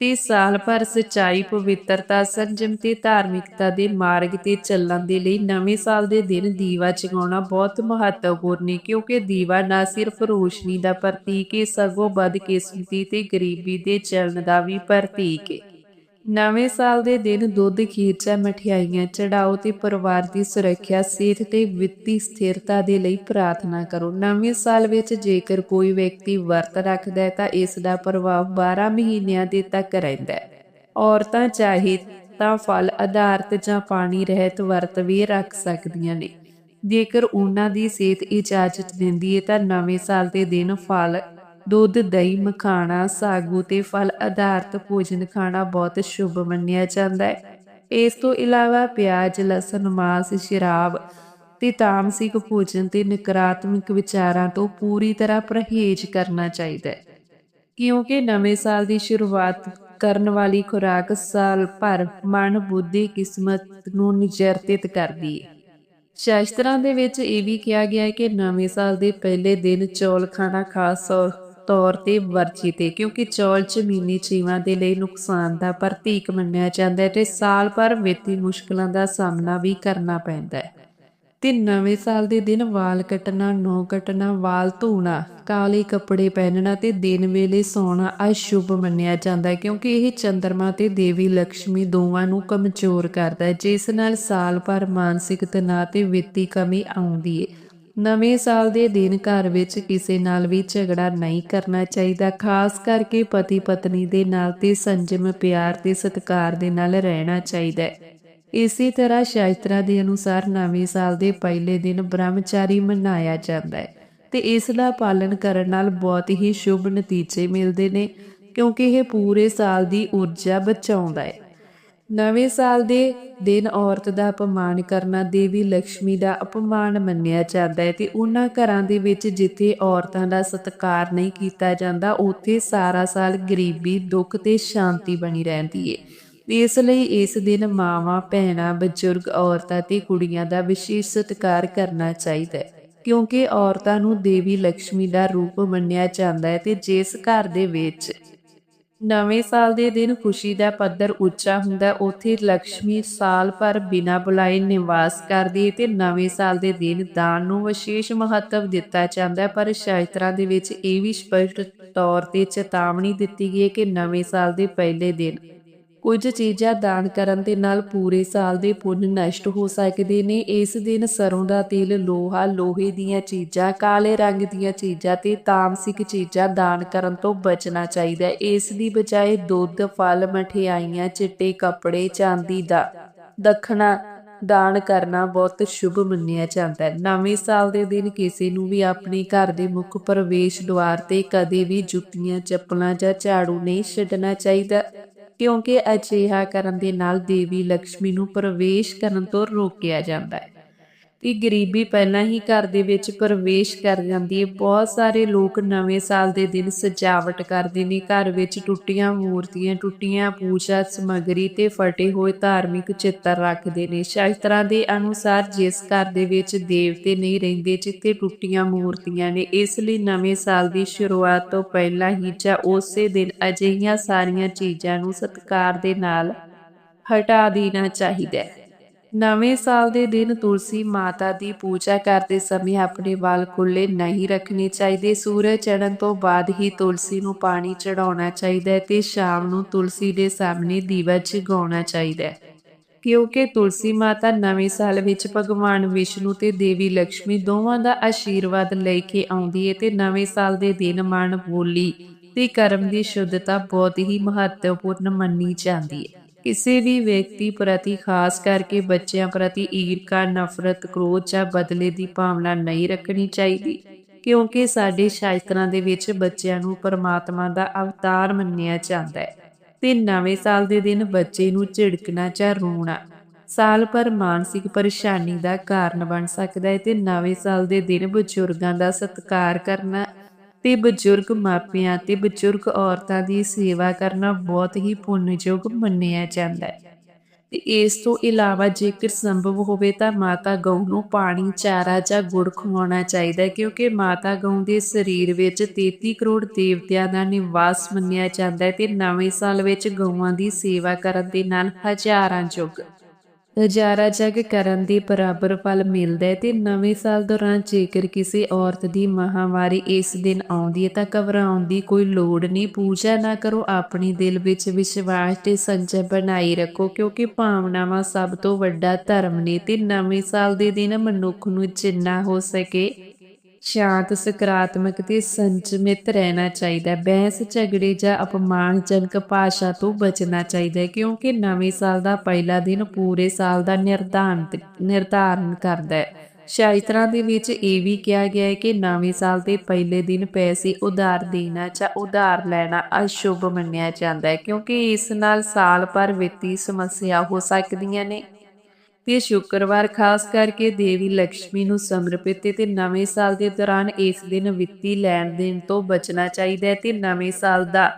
ਤੇ ਸਾਲ ਭਰ ਸਚਾਈ, ਪਵਿੱਤਰਤਾ ਸੰਜਮ ਤੇ ਧਾਰਮਿਕਤਾ ਦੇ ਮਾਰਗ ਤੇ ਚੱਲਣ ਦੇ ਲਈ ਨਵੇਂ ਸਾਲ ਦੇ ਦਿਨ ਦੀਵਾ ਜਗਾਉਣਾ ਬਹੁਤ ਮਹੱਤਵਪੂਰਨ ਹੈ, ਕਿਉਂਕਿ ਦੀਵਾ ਨਾ ਸਿਰਫ ਰੋਸ਼ਨੀ ਦਾ ਪ੍ਰਤੀਕ ਹੈ, ਸਗੋਂ ਬਦਕਿਸਮਤੀ ਤੇ ਗਰੀਬੀ ਦੇ ਚਲਣ ਦਾ ਵੀ ਪ੍ਰਤੀਕ ਹੈ। ਨਵੇਂ ਸਾਲ ਦੇ ਦਿਨ ਦੁੱਧ, ਖੀਰਚਾ, ਮਠਿਆਈਆਂ, ਚੜਾਓ ਤੇ ਪਰਿਵਾਰ ਦੀ ਸੁਰੱਖਿਆ, ਸਿਹਤ ਤੇ ਵਿੱਤੀ ਸਥਿਰਤਾ ਦੇ ਲਈ ਪ੍ਰਾਰਥਨਾ ਕਰੋ। ਨਵੇਂ ਸਾਲ ਵਿੱਚ ਜੇਕਰ ਕੋਈ ਵਿਅਕਤੀ ਵਰਤ ਰੱਖਦਾ ਹੈ, ਤਾਂ ਇਸ ਦਾ ਪ੍ਰਭਾਵ 12 ਮਹੀਨਿਆਂ ਦੇ ਤੱਕ ਰਹਿੰਦਾ ਹੈ। ਔਰਤਾਂ ਚਾਹੇ ਤਾਂ ਫਲ ਆਧਾਰਿਤ ਜਾਂ ਪਾਣੀ ਰਹਿਤ ਵਰਤ ਵੀ ਰੱਖ ਸਕਦੀਆਂ ਨੇ। ਜੇਕਰ ਉਹਨਾਂ ਦੀ ਸਿਹਤ ਇਜਾਜ਼ਤ ਦਿੰਦੀ ਹੈ, ਤਾਂ ਨਵੇਂ ਸਾਲ ਦੇ ਦਿਨ ਫਲ ਦੁੱਧ, ਦਹੀਂ, ਮਖਾਣਾ, ਸਾਗੂ ਤੇ ਫਲ ਆਧਾਰਿਤ ਭੋਜਨ ਖਾਣਾ ਬਹੁਤ ਸ਼ੁਭ ਮੰਨਿਆ ਜਾਂਦਾ ਹੈ। ਇਸ ਤੋਂ ਇਲਾਵਾ ਪਿਆਜ਼, ਲਸਣ, ਮਾਸ, ਸ਼ਰਾਬ ਤੇ ਤਾਮਸਿਕ ਭੋਜਨ ਤੇ ਨਕਾਰਾਤਮਕ ਵਿਚਾਰਾਂ ਤੋਂ ਪੂਰੀ ਤਰ੍ਹਾਂ ਪਰਹੇਜ਼ ਕਰਨਾ ਚਾਹੀਦਾ ਹੈ। ਕਿਉਂਕਿ ਨਵੇਂ ਸਾਲ ਦੀ ਸ਼ੁਰੂਆਤ ਕਰਨ ਵਾਲੀ ਖੁਰਾਕ ਸਾਲ ਭਰ ਮਨ, ਬੁੱਧੀ, ਕਿਸਮਤ ਨੂੰ ਨਿਜਰਤਿਤ ਕਰਦੀ ਹੈ। ਸ਼ਾਸਤਰਾਂ ਦੇ ਵਿੱਚ ਇਹ ਵੀ ਕਿਹਾ ਗਿਆ ਹੈ ਕਿ ਨਵੇਂ ਸਾਲ ਦੇ ਪਹਿਲੇ ਦਿਨ ਚੌਲ ਖਾਣਾ ਖਾਸ ਤੌਰ ਤੌਰ ਤੇ ਵਰਜਿਤ ਹੈ ਕਿਉਂਕਿ ਚੌਲ ਜ਼ਮੀਨੀ ਜੀਵਾਂ ਦੇ ਲਈ ਨੁਕਸਾਨ ਦਾ ਪ੍ਰਤੀਕ ਮੰਨਿਆ ਜਾਂਦਾ ਹੈ ਤੇ ਸਾਲ ਭਰ ਵਿੱਤੀ ਮੁਸ਼ਕਲਾਂ ਦਾ ਸਾਹਮਣਾ ਵੀ ਕਰਨਾ ਪੈਂਦਾ ਹੈ। ਤੇ ਨਵੇਂ ਸਾਲ ਦੇ ਦਿਨ ਵਾਲ ਕੱਟਣਾ ਨੋ ਕੱਟਣਾ, ਵਾਲ ਧੋਣਾ, ਕਾਲੇ ਕੱਪੜੇ ਪਹਿਨਣਾ ਤੇ ਦਿਨ ਵੇਲੇ ਸੌਣਾ ਅਸ਼ੁਭ ਮੰਨਿਆ ਜਾਂਦਾ ਹੈ, ਕਿਉਂਕਿ ਇਹ ਚੰਦਰਮਾ ਤੇ ਦੇਵੀ ਲక్ష్ਮੀ ਦੋਵਾਂ ਨੂੰ ਕਮਜ਼ੋਰ ਕਰਦਾ ਹੈ, ਜਿਸ ਨਾਲ ਸਾਲ ਭਰ ਮਾਨਸਿਕ ਤਣਾਅ ਤੇ ਵਿੱਤੀ ਕਮੀ ਆਉਂਦੀ ਹੈ। ਨਵੇਂ ਸਾਲ ਦੇ ਦਿਨ ਘਰ ਵਿੱਚ ਕਿਸੇ ਨਾਲ ਵੀ ਝਗੜਾ ਨਹੀਂ ਕਰਨਾ ਚਾਹੀਦਾ, ਖਾਸ ਕਰਕੇ ਪਤੀ ਪਤਨੀ ਦੇ ਨਾਲ ਤੇ ਸੰਜਮ ਪਿਆਰ ਤੇ ਸਤਿਕਾਰ ਦੇ ਨਾਲ ਰਹਿਣਾ ਚਾਹੀਦਾ ਹੈ। ਇਸੇ ਤਰ੍ਹਾਂ ਸ਼ਾਸਤਰਾਂ ਦੇ ਅਨੁਸਾਰ ਨਵੇਂ ਸਾਲ ਦੇ ਪਹਿਲੇ ਦਿਨ ਬ੍ਰਹਮਚਾਰੀ ਮਨਾਇਆ ਜਾਂਦਾ ਹੈ ਤੇ ਇਸ ਦਾ ਪਾਲਣ ਕਰਨ ਨਾਲ ਬਹੁਤ ਹੀ ਸ਼ੁਭ ਨਤੀਜੇ ਮਿਲਦੇ ਨੇ, ਕਿਉਂਕਿ ਇਹ ਪੂਰੇ ਸਾਲ ਦੀ ਊਰਜਾ ਬਚਾਉਂਦਾ ਹੈ। ਨਵੇਂ ਸਾਲ ਦੇ ਦਿਨ ਔਰਤ ਦਾ ਅਪਮਾਨ ਕਰਨਾ, ਦੇਵੀ ਲక్ష్ਮੀ ਦਾ ਅਪਮਾਨ ਮੰਨਿਆ ਜਾਂਦਾ ਹੈ ਤੇ ਉਹਨਾਂ ਘਰਾਂ ਦੇ ਵਿੱਚ ਜਿੱਥੇ ਔਰਤਾਂ ਦਾ ਸਤਿਕਾਰ ਨਹੀਂ ਕੀਤਾ ਜਾਂਦਾ, ਉੱਥੇ ਸਾਰਾ ਸਾਲ ਗਰੀਬੀ, ਦੁੱਖ ਤੇ ਸ਼ਾਂਤੀ ਬਣੀ ਰਹਿੰਦੀ ਏ। ਇਸ ਲਈ ਇਸ ਦਿਨ ਮਾਵਾਂ, ਭੈਣਾਂ, ਬਜ਼ੁਰਗ, ਔਰਤਾਂ ਤੇ ਕੁੜੀਆਂ ਦਾ ਵਿਸ਼ੇਸ਼ ਸਤਿਕਾਰ ਕਰਨਾ ਚਾਹੀਦਾ ਹੈ, ਕਿਉਂਕਿ ਔਰਤਾਂ ਨੂੰ ਦੇਵੀ ਲక్ష్ਮੀ ਦਾ ਰੂਪ ਮੰਨਿਆ ਜਾਂਦਾ ਹੈ ਤੇ ਜਿਸ ਘਰ ਦੇ ਵਿੱਚ ਨਵੇਂ ਸਾਲ ਦੇ ਦਿਨ ਖੁਸ਼ੀ ਦਾ ਪੱਧਰ ਉੱਚਾ ਹੁੰਦਾ, ਉੱਥੇ ਲక్ష్ਮੀ ਸਾਲ ਭਰ ਬਿਨਾਂ ਬੁਲਾਏ ਨਿਵਾਸ ਕਰਦੀ ਹੈ ਤੇ ਨਵੇਂ ਸਾਲ ਦੇ ਦਿਨ ਦਾਨ ਨੂੰ ਵਿਸ਼ੇਸ਼ ਮਹੱਤਵ ਦਿੱਤਾ ਜਾਂਦਾ ਪਰ ਸ਼ਾਸਤਰਾਂ ਦੇ ਵਿੱਚ ਇਹ ਵੀ ਸਪਸ਼ਟ ਤੌਰ ਤੇ ਚੇਤਾਵਨੀ ਦਿੱਤੀ ਗਈ ਹੈ ਕਿ ਨਵੇਂ ਸਾਲ ਦੇ ਪਹਿਲੇ ਦਿਨ ਕੁਝ ਚੀਜ਼ਾਂ ਦਾਨ ਕਰਨ ਦੇ ਨਾਲ ਪੂਰੇ ਸਾਲ ਦੇ ਪੁੰਨ ਨਸ਼ਟ ਹੋ ਸਕਦੇ ਨੇ। ਇਸ ਦਿਨ ਸਰੋਂ ਦਾ ਤੇਲ, ਲੋਹਾ, ਲੋਹੇ ਦੀਆਂ ਚੀਜ਼ਾਂ, ਕਾਲੇ ਰੰਗ ਦੀਆਂ ਚੀਜ਼ਾਂ ਤੇ ਤਾਮਸਿਕ ਚੀਜ਼ਾਂ ਦਾਨ ਕਰਨ ਤੋਂ ਬਚਣਾ ਚਾਹੀਦਾ ਇਸ ਦੀ ਬਜਾਏ ਦੁੱਧ, ਫਲ, ਮਠਿਆਈਆਂ, ਚਿੱਟੇ ਕੱਪੜੇ, ਚਾਂਦੀ ਦਾ ਦੱਖਣਾ ਦਾਨ ਕਰਨਾ ਬਹੁਤ ਸ਼ੁਭ ਮੰਨਿਆ ਜਾਂਦਾ ਹੈ। ਨਵੇਂ ਸਾਲ ਦੇ ਦਿਨ ਕਿਸੇ ਨੂੰ ਵੀ ਆਪਣੇ ਘਰ ਦੇ ਮੁੱਖ ਪ੍ਰਵੇਸ਼ ਦੁਆਰ ਤੇ ਕਦੇ ਵੀ ਜੁੱਤੀਆਂ, ਚੱਪਲਾਂ ਜਾਂ ਝਾੜੂ ਨਹੀਂ ਛੱਡਣਾ ਚਾਹੀਦਾ। ਕਿਉਂਕਿ ਅਜਿਹਾ ਕਰਨ ਦੇ ਨਾਲ ਦੇਵੀ ਲక్ష్ਮੀ ਨੂੰ ਪ੍ਰਵੇਸ਼ ਕਰਨ ਤੋਂ ਰੋਕਿਆ ਜਾਂਦਾ ਹੈ। ਤੇ ਗਰੀਬੀ ਪਹਿਲਾਂ ਹੀ ਘਰ ਦੇ ਵਿੱਚ ਪ੍ਰਵੇਸ਼ ਕਰ ਜਾਂਦੀ ਹੈ ਬਹੁਤ ਸਾਰੇ ਲੋਕ ਨਵੇਂ ਸਾਲ ਦੇ ਦਿਨ ਸਜਾਵਟ ਕਰਦੇ ਨੇ। ਘਰ ਵਿੱਚ ਟੁੱਟੀਆਂ ਮੂਰਤੀਆਂ, ਟੁੱਟੀਆਂ ਪੂਜਾ ਸਮੱਗਰੀ ਤੇ ਫਟੇ ਹੋਏ ਧਾਰਮਿਕ ਚਿੱਤਰ ਰੱਖਦੇ ਨੇ। ਸ਼ਾਸਤਰਾਂ ਦੇ ਅਨੁਸਾਰ ਜਿਸ ਘਰ ਦੇ ਵਿੱਚ ਦੇਵਤੇ ਨਹੀਂ ਰਹਿੰਦੇ, ਜਿੱਥੇ ਟੁੱਟੀਆਂ ਮੂਰਤੀਆਂ ਨੇ, ਇਸ ਲਈ ਨਵੇਂ ਸਾਲ ਦੀ ਸ਼ੁਰੂਆਤ ਤੋਂ ਪਹਿਲਾਂ ਹੀ ਜਾਂ ਉਸੇ ਦਿਨ ਅਜਿਹੀਆਂ ਸਾਰੀਆਂ ਚੀਜ਼ਾਂ ਨੂੰ ਸਤਿਕਾਰ ਦੇ ਨਾਲ ਹਟਾ ਦੇਣਾ ਚਾਹੀਦਾ ਹੈ। ਨਵੇਂ ਸਾਲ ਦੇ ਦਿਨ ਤੁਲਸੀ ਮਾਤਾ ਦੀ ਪੂਜਾ ਕਰਦੇ ਸਮੇਂ ਆਪਣੇ ਵਾਲ ਖੁੱਲੇ ਨਹੀਂ ਰੱਖਣੇ ਚਾਹੀਦੇ। ਸੂਰਜ ਚੜ੍ਹਨ ਤੋਂ ਬਾਅਦ ਹੀ ਤੁਲਸੀ ਨੂੰ ਪਾਣੀ ਚੜਾਉਣਾ ਚਾਹੀਦਾ ਹੈ ਤੇ ਸ਼ਾਮ ਨੂੰ ਤੁਲਸੀ ਦੇ ਸਾਹਮਣੇ ਦੀਵਾ ਜਗਾਉਣਾ ਚਾਹੀਦਾ ਹੈ। ਕਿਉਂਕਿ ਤੁਲਸੀ ਮਾਤਾ ਨਵੇਂ ਸਾਲ ਵਿੱਚ ਭਗਵਾਨ ਵਿਸ਼ਨੂੰ ਤੇ ਦੇਵੀ ਲక్ష్ਮੀ ਦੋਵਾਂ ਦਾ ਆਸ਼ੀਰਵਾਦ ਲੈ ਕੇ ਆਉਂਦੀ ਹੈ ਤੇ ਨਵੇਂ ਸਾਲ ਦੇ ਦਿਨ ਮਨ ਬੋਲੀ ਤੇ ਕਰਮ ਦੀ ਸ਼ੁੱਧਤਾ ਬਹੁਤ ਹੀ ਮਹੱਤਵਪੂਰਨ ਮੰਨੀ ਜਾਂਦੀ ਹੈ। ਕਿਸੇ ਵੀ ਵਿਅਕਤੀ ਪ੍ਰਤੀ, ਖਾਸ ਕਰਕੇ ਬੱਚਿਆਂ ਪ੍ਰਤੀ ਈਰਖਾ, ਨਫ਼ਰਤ, ਕ੍ਰੋਧ ਜਾਂ ਬਦਲੇ ਦੀ ਭਾਵਨਾ ਨਹੀਂ ਰੱਖਣੀ ਚਾਹੀਦੀ, ਕਿਉਂਕਿ ਸਾਡੇ ਸ਼ਾਸਤਰਾਂ ਦੇ ਵਿੱਚ ਬੱਚਿਆਂ ਨੂੰ ਪਰਮਾਤਮਾ ਦਾ ਅਵਤਾਰ ਮੰਨਿਆ ਜਾਂਦਾ ਹੈ ਤੇ ਨਵੇਂ ਸਾਲ ਦੇ ਦਿਨ ਬੱਚੇ ਨੂੰ ਝਿੜਕਣਾ ਜਾਂ ਰੋਣਾ, ਸਾਲ ਭਰ ਮਾਨਸਿਕ ਪਰੇਸ਼ਾਨੀ ਦਾ ਕਾਰਨ ਬਣ ਸਕਦਾ ਹੈ ਤੇ ਨਵੇਂ ਸਾਲ ਦੇ ਦਿਨ ਬਜ਼ੁਰਗਾਂ ਦਾ ਸਤਿਕਾਰ ਕਰਨਾ ਤੇ ਬਜ਼ੁਰਗ ਮਾਪਿਆਂ ਤੇ ਬਜ਼ੁਰਗ ਔਰਤਾਂ ਦੀ ਸੇਵਾ ਕਰਨਾ ਬਹੁਤ ਹੀ ਪੁੰਨਯੋਗ ਮੰਨਿਆ ਜਾਂਦਾ ਹੈ। ਤੇ ਇਸ ਤੋਂ ਇਲਾਵਾ ਜੇਕਰ ਸੰਭਵ ਹੋਵੇ ਤਾਂ ਮਾਤਾ ਗਊ ਨੂੰ ਪਾਣੀ, ਚਾਰਾ ਜਾਂ ਗੁੜ ਖਵਾਉਣਾ ਚਾਹੀਦਾ ਹੈ, ਕਿਉਂਕਿ ਮਾਤਾ ਗਊ ਦੇ ਸਰੀਰ ਵਿੱਚ 33 ਕਰੋੜ ਦੇਵਤਿਆਂ ਦਾ ਨਿਵਾਸ ਮੰਨਿਆ ਜਾਂਦਾ ਹੈ ਤੇ ਨਵੇਂ ਸਾਲ ਵਿੱਚ ਗਊਆਂ ਦੀ ਸੇਵਾ ਕਰਨ ਦੇ ਨਾਲ ਹਜ਼ਾਰਾਂ ਯੁੱਗ ਹਜ਼ਾਰਾਂ ਜਗ ਕਰਨ ਦੇ ਬਰਾਬਰ ਫਲ ਮਿਲਦਾ ਹੈ ਤੇ ਨਵੇਂ ਸਾਲ ਦੌਰਾਨ ਜੇਕਰ ਕਿਸੇ ਔਰਤ ਦੀ ਮਹਾਵਾਰੀ ਇਸ ਦਿਨ ਆਉਂਦੀ ਹੈ ਤਾਂ ਘਬਰਾਉਣ ਦੀ ਕੋਈ ਲੋੜ ਨਹੀਂ। ਪੂਜਾ ਨਾ ਕਰੋ, ਆਪਣੀ ਦਿਲ ਵਿੱਚ ਵਿਸ਼ਵਾਸ ਤੇ ਸੰਜਮ ਬਣਾਈ ਰੱਖੋ, ਕਿਉਂਕਿ ਭਾਵਨਾਵਾਂ ਸਭ ਤੋਂ ਵੱਡਾ ਧਰਮ ਨੇ ਤੇ ਨਵੇਂ ਸਾਲ ਦੇ ਦਿਨ ਮਨੁੱਖ ਨੂੰ ਜਿੰਨਾ ਹੋ ਸਕੇ ਸ਼ਾਂਤ ਸਕਾਰਾਤਮਕ ਤੇ ਸੰਜਮਿਤ ਰਹਿਣਾ ਚਾਹੀਦਾ ਹੈ। ਬਹਿਸ, ਝਗੜੇ ਜਾਂ ਅਪਮਾਨਜਨਕ ਭਾਸ਼ਾ ਤੋਂ ਬਚਣਾ ਚਾਹੀਦਾ ਹੈ, ਕਿਉਂਕਿ ਨਵੇਂ ਸਾਲ ਦਾ ਪਹਿਲਾ ਦਿਨ ਪੂਰੇ ਸਾਲ ਦਾ ਨਿਰਧਾਰਨ ਨਿਰਧਾਰਨ ਕਰਦਾ ਹੈ। ਸ਼ਾਇਤਰਾਂ ਦੇ ਵਿੱਚ ਇਹ ਵੀ ਕਿਹਾ ਗਿਆ ਹੈ ਕਿ ਨਵੇਂ ਸਾਲ ਦੇ ਪਹਿਲੇ ਦਿਨ ਪੈਸੇ ਉਧਾਰ ਦੇਣਾ ਜਾਂ ਉਧਾਰ ਲੈਣਾ ਅਸ਼ੁਭ ਮੰਨਿਆ ਜਾਂਦਾ ਹੈ, ਕਿਉਂਕਿ ਇਸ ਨਾਲ ਸਾਲ ਭਰ ਵਿੱਤੀ ਸਮੱਸਿਆ ਹੋ ਸਕਦੀਆਂ ਨੇ। ਤੇ ਸ਼ੁੱਕਰਵਾਰ ਖਾਸ ਕਰਕੇ ਦੇਵੀ ਲక్ష్ਮੀ ਨੂੰ ਸਮਰਪਿਤ ਤੇ ਨਵੇਂ ਸਾਲ ਦੇ ਦੌਰਾਨ ਇਸ ਦਿਨ ਵਿੱਤੀ ਲੈਣ ਦੇਣ ਤੋਂ ਬਚਣਾ ਚਾਹੀਦਾ ਹੈ ਤੇ ਨਵੇਂ ਸਾਲ ਦਾ।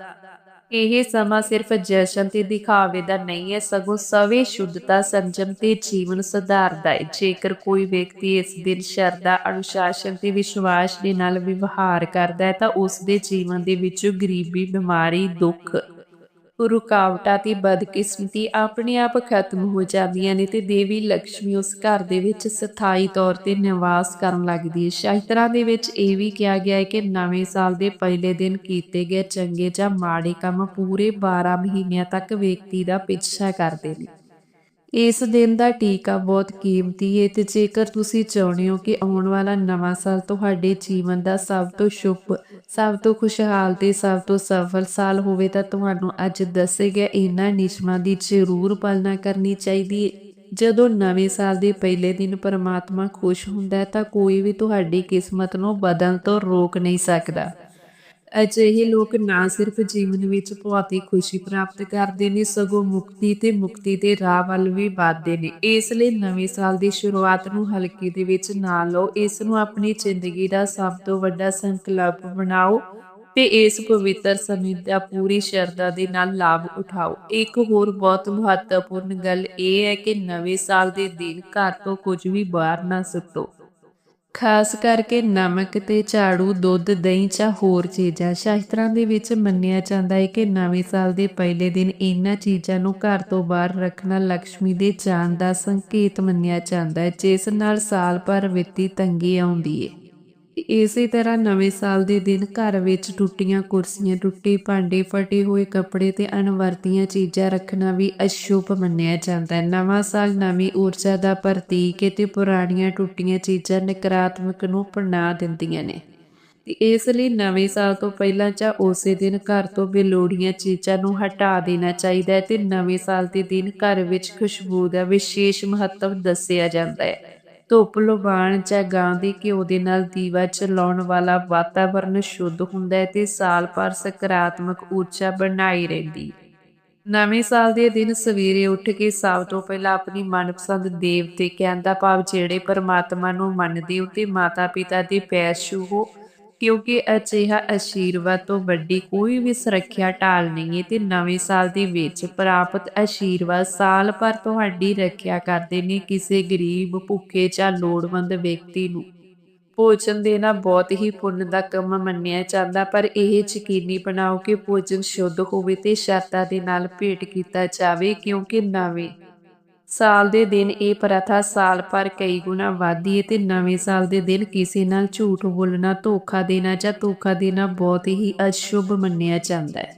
ਇਹ ਸਮਾਂ ਸਿਰਫ ਜਸ਼ਨ ਤੇ ਦਿਖਾਵੇ ਦਾ ਨਹੀਂ ਹੈ, ਸਗੋਂ ਸਵੇ ਸ਼ੁੱਧਤਾ, ਸੰਜਮ ਤੇ ਜੀਵਨ ਸੁਧਾਰਦਾ ਹੈ। ਜੇਕਰ ਕੋਈ ਵਿਅਕਤੀ ਇਸ ਦਿਨ ਸ਼ਰਧਾ, ਅਨੁਸ਼ਾਸਨ ਤੇ ਵਿਸ਼ਵਾਸ ਦੇ ਨਾਲ ਵਿਵਹਾਰ ਕਰਦਾ ਹੈ, ਤਾਂ ਉਸ ਦੇ ਜੀਵਨ ਦੇ ਵਿੱਚ ਗਰੀਬੀ, ਬਿਮਾਰੀ, ਦੁੱਖ ਰੁਕਾਵਟਾਂ ਤੇ ਬਦਕਿਸਮਤੀ ਆਪਣੇ ਆਪ ਖਤਮ ਹੋ ਜਾਂਦੀਆਂ ਨੇ ਤੇ ਦੇਵੀ ਲక్ష్ਮੀ ਉਸ ਘਰ ਦੇ ਵਿੱਚ ਸਥਾਈ ਤੌਰ ਤੇ ਨਿਵਾਸ ਕਰਨ ਲੱਗਦੀ ਹੈ। ਸ਼ਾਸਤਰਾਂ ਦੇ ਵਿੱਚ ਇਹ ਵੀ ਕਿਹਾ ਗਿਆ ਹੈ ਕਿ ਨਵੇਂ ਸਾਲ ਦੇ ਪਹਿਲੇ ਦਿਨ ਕੀਤੇ ਗਏ ਚੰਗੇ ਜਾਂ ਮਾੜੇ ਕੰਮ ਪੂਰੇ 12 ਮਹੀਨਿਆਂ ਤੱਕ ਵਿਅਕਤੀ ਦਾ ਪਿੱਛਾ ਕਰਦੇ ਨੇ। ਇਸ ਦਿਨ ਦਾ ਟੀਕਾ ਬਹੁਤ ਕੀਮਤੀ ਹੈ ਤੇ ਜੇਕਰ ਤੁਸੀਂ ਚਾਹੁੰਦੇ ਹੋ ਕਿ ਆਉਣ ਵਾਲਾ ਨਵਾਂ ਸਾਲ ਤੁਹਾਡੇ ਜੀਵਨ ਦਾ ਸਭ ਤੋਂ ਸ਼ੁਭ ਸਭ ਤੋਂ ਖੁਸ਼ਹਾਲ ਤੇ ਸਭ ਤੋਂ ਸਫਲ ਸਾਲ ਹੋਵੇ ਤਾਂ ਤੁਹਾਨੂੰ ਅੱਜ ਦੱਸੇ ਗਏ ਇਹਨਾਂ ਨਿਸ਼ਮਾਂ ਦੀ ਜ਼ਰੂਰ ਪਾਲਣਾ ਕਰਨੀ ਚਾਹੀਦੀ ਹੈ ਜਦੋਂ ਨਵੇਂ ਸਾਲ ਦੇ ਪਹਿਲੇ ਦਿਨ ਪਰਮਾਤਮਾ ਖੁਸ਼ ਹੁੰਦਾ ਹੈ ਤਾਂ ਕੋਈ ਵੀ ਤੁਹਾਡੀ ਕਿਸਮਤ ਨੂੰ ਬਦਲਣ ਤੋਂ ਰੋਕ ਨਹੀਂ ਸਕਦਾ। ਅਜਿਹੇ ਲੋਕ ਨਾ ਸਿਰਫ ਜੀਵਨ ਵਿੱਚ ਭੌਤਿਕ ਖੁਸ਼ੀ ਪ੍ਰਾਪਤ ਕਰਦੇ ਨੇ, ਸਗੋਂ ਮੁਕਤੀ ਤੇ ਮੁਕਤੀ ਦੇ ਰਾਹ ਵੱਲ ਵੀ ਵਧਦੇ ਨੇ। ਇਸ ਲਈ ਨਵੇਂ ਸਾਲ ਦੀ ਸ਼ੁਰੂਆਤ ਨੂੰ ਹਲਕੇ ਦੇ ਵਿੱਚ ਨਾ ਲਓ। ਇਸ ਨੂੰ ਆਪਣੀ ਜ਼ਿੰਦਗੀ ਦਾ ਸਭ ਤੋਂ ਵੱਡਾ ਸੰਕਲਪ ਬਣਾਓ ਤੇ ਇਸ ਪਵਿੱਤਰ ਸਮੇਂ ਦਾ ਪੂਰੀ ਸ਼ਰਧਾ ਦੇ ਨਾਲ ਲਾਭ ਉਠਾਓ। ਇੱਕ ਹੋਰ ਬਹੁਤ ਮਹੱਤਵਪੂਰਨ ਗੱਲ ਇਹ ਹੈ ਕਿ ਨਵੇਂ ਸਾਲ ਦੇ ਦਿਨ ਘਰ ਤੋਂ ਕੁਝ ਵੀ ਬਾਹਰ ਨਾ ਸੁੱਟੋ। ਖਾਸ ਕਰਕੇ ਨਮਕ ਤੇ ਝਾੜੂ, ਦੁੱਧ, ਦਹੀਂ ਜਾਂ ਹੋਰ ਚੀਜ਼ਾਂ। ਸ਼ਾਸਤਰਾਂ ਦੇ ਵਿੱਚ ਮੰਨਿਆ ਜਾਂਦਾ ਹੈ ਕਿ ਨਵੇਂ ਸਾਲ ਦੇ ਪਹਿਲੇ ਦਿਨ ਇਹਨਾਂ ਚੀਜ਼ਾਂ ਨੂੰ ਘਰ ਤੋਂ ਬਾਹਰ ਰੱਖਣਾ ਲక్ష్ਮੀ ਦੇ ਜਾਣ ਦਾ ਸੰਕੇਤ ਮੰਨਿਆ ਜਾਂਦਾ ਹੈ, ਜਿਸ ਨਾਲ ਸਾਲ ਭਰ ਵਿੱਤੀ ਤੰਗੀ ਆਉਂਦੀ ਹੈ। ਇਸੇ ਤਰ੍ਹਾਂ ਨਵੇਂ ਸਾਲ ਦੇ ਦਿਨ ਘਰ ਵਿੱਚ ਟੁੱਟੀਆਂ ਕੁਰਸੀਆਂ, ਟੁੱਟੇ ਭਾਂਡੇ, ਫਟੇ ਹੋਏ ਕੱਪੜੇ ਤੇ ਅਣਵਰਤੀਆਂ ਚੀਜ਼ਾਂ ਰੱਖਣਾ ਵੀ ਅਸ਼ੁਭ ਮੰਨਿਆ ਜਾਂਦਾ ਹੈ। ਨਵਾਂ ਸਾਲ ਨਵੀਂ ਊਰਜਾ ਦਾ ਪ੍ਰਤੀਕ ਹੈ ਤੇ ਪੁਰਾਣੀਆਂ ਟੁੱਟੀਆਂ ਚੀਜ਼ਾਂ ਨਕਾਰਾਤਮਕ ਨੂੰ ਪਨਾ ਦਿੰਦੀਆਂ ਨੇ। ਤੇ ਇਸ ਲਈ ਨਵੇਂ ਸਾਲ ਤੋਂ ਪਹਿਲਾਂ ਜਾਂ ਉਸੇ ਦਿਨ ਘਰ ਤੋਂ ਬੇਲੋੜੀਆਂ ਚੀਜ਼ਾਂ ਨੂੰ ਹਟਾ ਦੇਣਾ ਚਾਹੀਦਾ ਹੈ ਤੇ ਨਵੇਂ ਸਾਲ ਦੇ ਦਿਨ ਘਰ ਵਿੱਚ ਖੁਸ਼ਬੂ ਦਾ ਵਿਸ਼ੇਸ਼ ਮਹੱਤਵ ਦੱਸਿਆ ਜਾਂਦਾ ਹੈ। ਧੁੱਪ ਲੁਬਾਣ ਜਾਂ ਗਾਂ ਦੇ ਘਿਓ ਦੇ ਨਾਲ ਦੀਵਾ ਚਲਾਉਣ ਵਾਲਾ ਵਾਤਾਵਰਨ ਸ਼ੁੱਧ ਹੁੰਦਾ ਹੈ ਤੇ ਸਾਲ ਭਰ ਸਕਾਰਾਤਮਕ ਊਰਜਾ ਬਣਾਈ ਰਹਿੰਦੀ ਹੈ। ਨਵੇਂ ਸਾਲ ਦੇ ਦਿਨ ਸਵੇਰੇ ਉੱਠ ਕੇ ਸਭ ਤੋਂ ਪਹਿਲਾਂ ਆਪਣੀ ਮਨਪਸੰਦ ਦੇਵਤੇ ਕਹਿੰਦਾ ਭਾਵ ਜਿਹੜੇ ਪਰਮਾਤਮਾ ਨੂੰ ਮੰਨਦੇ ਹੋ ਤੇ ਮਾਤਾ ਪਿਤਾ ਦੇ ਪੈਰ ਛੂਹੋ ਕਿਉਂਕਿ ਅਜਿਹਾ ਆਸ਼ੀਰਵਾਦ ਤੋਂ ਵੱਡੀ ਕੋਈ ਵੀ ਸੁਰੱਖਿਆ ਢਾਲ ਨਹੀਂ ਹੈ ਤੇ ਨਵੇਂ ਸਾਲ ਦੇ ਵਿੱਚ ਪ੍ਰਾਪਤ ਆਸ਼ੀਰਵਾਦ ਸਾਲ ਭਰ ਤੁਹਾਡੀ ਰੱਖਿਆ ਕਰਦੇ ਨੇ ਕਿਸੇ ਗਰੀਬ, ਭੁੱਖੇ ਜਾਂ ਲੋੜਵੰਦ ਵਿਅਕਤੀ ਨੂੰ। ਭੋਜਨ ਦੇਣਾ ਬਹੁਤ ਹੀ ਪੁੰਨ ਦਾ ਕੰਮ ਮੰਨਿਆ ਜਾਂਦਾ, ਪਰ ਇਹ ਯਕੀਨੀ ਬਣਾਓ ਕਿ ਭੋਜਨ ਸ਼ੁੱਧ ਹੋਵੇ ਤੇ ਸ਼ਰਤਾਂ ਦੇ ਨਾਲ ਭੇਟ ਕੀਤਾ ਜਾਵੇ ਕਿਉਂਕਿ ਨਵੇਂ ਸਾਲ ਦੇ ਦਿਨ ਇਹ ਪ੍ਰਥਾ ਸਾਲ ਭਰ ਕਈ ਗੁਣਾ ਵਧਦੀ ਹੈ ਤੇ ਨਵੇਂ ਸਾਲ ਦੇ ਦਿਨ ਕਿਸੇ ਨਾਲ ਝੂਠ ਬੋਲਣਾ, ਧੋਖਾ ਦੇਣਾ ਜਾਂ ਧੋਖਾ ਦੇਣਾ ਬਹੁਤ ਹੀ ਅਸ਼ੁਭ ਮੰਨਿਆ ਜਾਂਦਾ ਹੈ।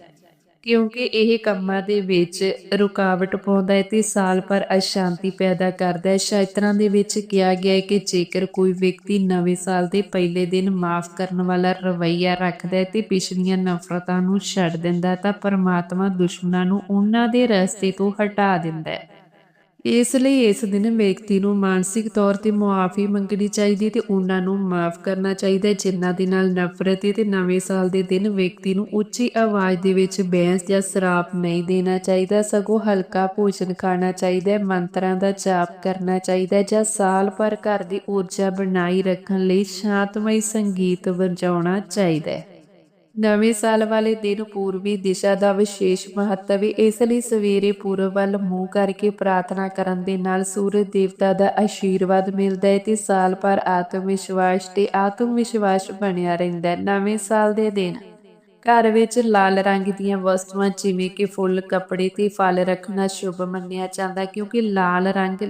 ਕਿਉਂਕਿ ਇਹ ਕੰਮਾਂ ਦੇ ਵਿੱਚ ਰੁਕਾਵਟ ਪਾਉਂਦਾ ਹੈ ਤੇ ਸਾਲ ਭਰ ਅਸ਼ਾਂਤੀ ਪੈਦਾ ਕਰਦਾ ਹੈ। ਸ਼ਾਇਤਰਾਂ ਦੇ ਵਿੱਚ ਕਿਹਾ ਗਿਆ ਹੈ ਕਿ ਜੇਕਰ ਕੋਈ ਵਿਅਕਤੀ ਨਵੇਂ ਸਾਲ ਦੇ ਪਹਿਲੇ ਦਿਨ ਮਾਫ ਕਰਨ ਵਾਲਾ ਰਵੱਈਆ ਰੱਖਦਾ ਹੈ ਤੇ ਪਿਛਲੀਆਂ ਨਫ਼ਰਤਾਂ ਨੂੰ ਛੱਡ ਦਿੰਦਾ ਤਾਂ ਪਰਮਾਤਮਾ ਦੁਸ਼ਮਣਾਂ ਨੂੰ ਉਹਨਾਂ ਦੇ ਰਸਤੇ ਤੋਂ ਹਟਾ ਦਿੰਦਾ ਹੈ। ਇਸ ਲਈ ਇਸ ਦਿਨ ਵਿਅਕਤੀ ਨੂੰ ਮਾਨਸਿਕ ਤੌਰ ਤੇ ਮੁਆਫੀ ਮੰਗਣੀ ਚਾਹੀਦੀ ਤੇ ਉਹਨਾਂ ਨੂੰ ਮਾਫ ਕਰਨਾ ਚਾਹੀਦਾ ਜਿਨ੍ਹਾਂ ਦੇ ਨਾਲ ਨਫ਼ਰਤ ਹੈ ਤੇ ਨਵੇਂ ਸਾਲ ਦੇ ਦਿਨ ਵਿਅਕਤੀ ਨੂੰ ਉੱਚੀ ਆਵਾਜ਼ ਦੇ ਵਿੱਚ ਬਹਿਸ ਜਾਂ ਸ਼ਰਾਪ ਨਹੀਂ ਦੇਣਾ ਚਾਹੀਦਾ। ਸਗੋਂ ਹਲਕਾ ਭੋਜਨ ਖਾਣਾ ਚਾਹੀਦਾ ਮੰਤਰਾਂ ਦਾ ਜਾਪ ਕਰਨਾ ਚਾਹੀਦਾ ਜਾਂ ਸਾਲ ਭਰ ਘਰ ਦੀ ਊਰਜਾ ਬਣਾਈ ਰੱਖਣ ਲਈ ਸ਼ਾਂਤਮਈ ਸੰਗੀਤ ਵਜਾਉਣਾ ਚਾਹੀਦਾ ਹੈ। ਨਵੇਂ ਸਾਲ ਵਾਲੇ ਦਿਨ ਪੂਰਬੀ ਦਿਸ਼ਾ ਦਾ ਵਿਸ਼ੇਸ਼ ਮਹੱਤਵ ਹੈ ਇਸ ਲਈ ਸਵੇਰੇ ਪੂਰਬ ਵੱਲ ਮੂੰਹ ਕਰਕੇ ਪ੍ਰਾਰਥਨਾ ਕਰਨ ਦੇ ਨਾਲ ਸੂਰਜ ਦੇਵਤਾ ਦਾ ਆਸ਼ੀਰਵਾਦ ਮਿਲਦਾ ਹੈ ਤੇ ਸਾਲ ਭਰ ਆਤਮ ਵਿਸ਼ਵਾਸ ਤੇ ਆਤਮ ਵਿਸ਼ਵਾਸ ਬਣਿਆ ਰਹਿੰਦਾ ਹੈ ਨਵੇਂ ਸਾਲ ਦੇ ਦਿਨ। ਘਰ ਵਿੱਚ ਲਾਲ ਰੰਗ ਦੀਆਂ ਵਸਤੂਆਂ ਜਿਵੇਂ ਕਿ ਫੁੱਲ, ਕੱਪੜੇ ਤੇ ਫਲ ਰੱਖਣਾ ਸ਼ੁਭ ਮੰਨਿਆ ਜਾਂਦਾ ਕਿਉਂਕਿ ਲਾਲ ਰੰਗ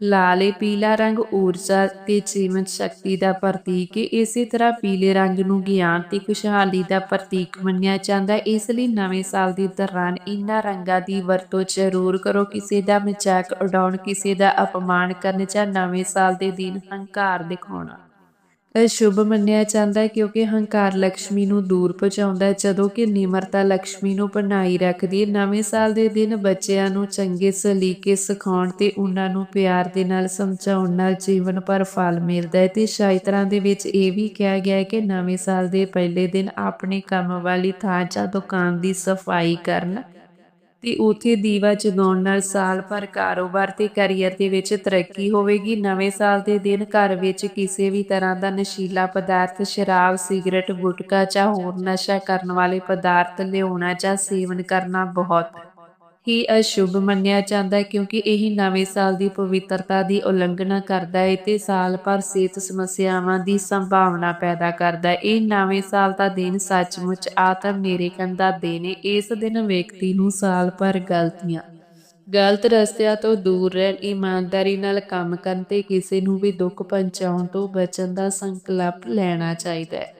ਲਾਲੇ ਪੀਲਾ ਰੰਗ ਊਰਜਾ ਤੇ ਜੀਵਨ ਸ਼ਕਤੀ ਦਾ ਪ੍ਰਤੀਕ ਹੈ। ਇਸੇ ਤਰ੍ਹਾਂ ਪੀਲੇ ਰੰਗ ਨੂੰ ਗਿਆਨ ਤੇ ਖੁਸ਼ਹਾਲੀ ਦਾ ਪ੍ਰਤੀਕ ਮੰਨਿਆ ਜਾਂਦਾ ਇਸ ਲਈ ਨਵੇਂ ਸਾਲ ਦੇ ਦੌਰਾਨ ਇਨ੍ਹਾਂ ਰੰਗਾਂ ਦੀ ਵਰਤੋਂ ਜ਼ਰੂਰ ਕਰੋ। ਕਿਸੇ ਦਾ ਮਜ਼ਾਕ ਉਡਾਉਣ, ਕਿਸੇ ਦਾ ਅਪਮਾਨ ਕਰਨ ਜਾਂ ਨਵੇਂ ਸਾਲ ਦੇ ਦਿਨ ਹੰਕਾਰ ਦਿਖਾਉਣਾ। ਸ਼ੁਭ ਮੰਨਿਆ ਜਾਂਦਾ ਹੈ ਕਿਉਂਕਿ ਹੰਕਾਰ ਲక్ష్ਮੀ ਨੂੰ ਦੂਰ ਪਹੁੰਚਾਉਂਦਾ ਹੈ, ਜਦੋਂ ਕਿ ਨਿਮਰਤਾ ਲక్ష్ਮੀ ਨੂੰ ਬਣਾਈ ਰੱਖਦੀ ਹੈ। ਨਵੇਂ ਸਾਲ ਦੇ ਦਿਨ ਬੱਚਿਆਂ ਨੂੰ ਚੰਗੇ ਸਲੀਕੇ ਸਿਖਾਉਣ ਤੇ ਉਹਨਾਂ ਨੂੰ ਪਿਆਰ ਦੇ ਨਾਲ ਸਮਝਾਉਣ ਨਾਲ ਜੀਵਨ ਭਰ ਫਲ ਮਿਲਦਾ ਹੈ। ਤੇ ਸ਼ਾਇਤਰਾਂ ਦੇ ਵਿੱਚ ਇਹ ਵੀ ਕਿਹਾ ਗਿਆ ਹੈ ਕਿ ਨਵੇਂ ਸਾਲ ਦੇ ਪਹਿਲੇ ਦਿਨ ਆਪਣੇ ਕੰਮ ਵਾਲੀ ਥਾਂ ਜਾਂ ਦੁਕਾਨ ਦੀ ਸਫ਼ਾਈ ਕਰਨ ਤੇ ਉਥੇ ਦੀਵਾ ਜਗਾਉਣ ਨਾਲ ਸਾਲ ਭਰ ਕਾਰੋਬਾਰ ਤੇ ਕੈਰੀਅਰ ਦੇ ਵਿੱਚ ਤਰੱਕੀ ਹੋਵੇਗੀ। ਨਵੇਂ ਸਾਲ ਦੇ ਦਿਨ ਘਰ ਵਿੱਚ ਕਿਸੇ ਵੀ ਤਰ੍ਹਾਂ ਦਾ ਨਸ਼ੀਲਾ ਪਦਾਰਥ, ਸ਼ਰਾਬ, ਸਿਗਰਟ, ਗੁਟਕਾ ਜਾਂ ਹੋਰ ਨਸ਼ਾ ਕਰਨ ਵਾਲੇ ਪਦਾਰਥ ਲਿਆਉਣਾ ਜਾਂ ਸੇਵਨ ਕਰਨਾ ਬਹੁਤ ਹੀ ਅਸ਼ੁਭ ਮੰਨਿਆ ਜਾਂਦਾ ਹੈ, ਕਿਉਂਕਿ ਇਹ ਨਵੇਂ ਸਾਲ ਦੀ ਪਵਿੱਤਰਤਾ ਦੀ ਉਲੰਘਣਾ ਕਰਦਾ ਹੈ ਤੇ ਸਾਲ ਭਰ ਸਿਹਤ ਸਮੱਸਿਆਵਾਂ ਦੀ ਸੰਭਾਵਨਾ ਪੈਦਾ ਕਰਦਾ ਹੈ। ਇਹ ਨਵੇਂ ਸਾਲ ਦਾ ਦਿਨ ਸੱਚਮੁੱਚ ਆਤਮ ਨਿਰੀਖਣ ਦਾ ਦਿਨ ਹੈ। ਇਸ ਦਿਨ ਵਿਅਕਤੀ ਨੂੰ ਸਾਲ ਭਰ ਗਲਤੀਆਂ, ਗਲਤ ਰਸਤਿਆਂ ਤੋਂ ਦੂਰ ਰਹਿਣ, ਇਮਾਨਦਾਰੀ ਨਾਲ ਕੰਮ ਕਰਨ ਤੇ ਕਿਸੇ ਨੂੰ ਵੀ ਦੁੱਖ ਪਹੁੰਚਾਉਣ ਤੋਂ ਬਚਣ ਦਾ ਸੰਕਲਪ ਲੈਣਾ ਚਾਹੀਦਾ ਹੈ।